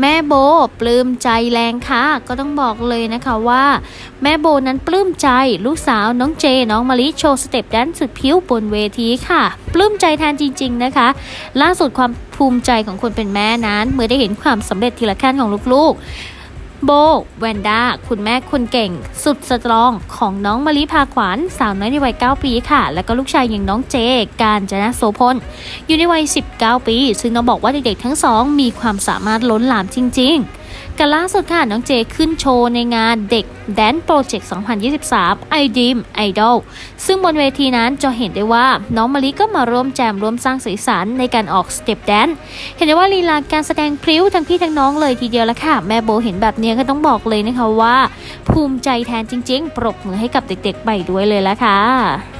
แม่โบปลื้มใจแรงค่ะ ก็ต้องบอกเลยนะคะว่า แม่โบนั้นปลื้มใจลูกสาวน้องเจ น้องมะลิโชว์สเต็ปแดนสุดพิ้วบนเวทีค่ะ ปลื้มใจแทนจริง ๆนะคะ ล่าสุดความภูมิใจของคนเป็นแม่นั้น เมื่อได้เห็นความสำเร็จทีละขั้นของลูกๆ โบแวนด้าคุณแม่คนเก่ง สุดสตรองของน้องมะลิพาขวัญสาวน้อยในวัย 9 ปีค่ะ แล้วก็ลูกชายอย่างน้องเจ การจนะโสพลอยู่ในวัย 19 ปี ซึ่งต้องบอกว่าเด็กๆทั้งสองมีความสามารถล้นหลามจริง ๆ กันล่าสุดค่ะ น้องเจขึ้นโชว์ในงานเด็กแดนโปรเจกต์2023 i d r e a m Idol ซึ่งบนเวทีนั้นจะเห็นได้ว่าน้องมะลิก็มาร่วมแจมร่วมสร้างสีสันในการออกสเต็ปแดนเห็นได้ว่าลีลาการแสดงพริ้วทั้งพี่ทั้งน้องเลยทีเดียวละค่ะ แม่โบเห็นแบบนี้ก็ต้องบอกเลยนะคะว่า ภูมิใจแทนจริง ๆ ปรบมือให้กับเด็กๆไปด้วยเลยละค่ะ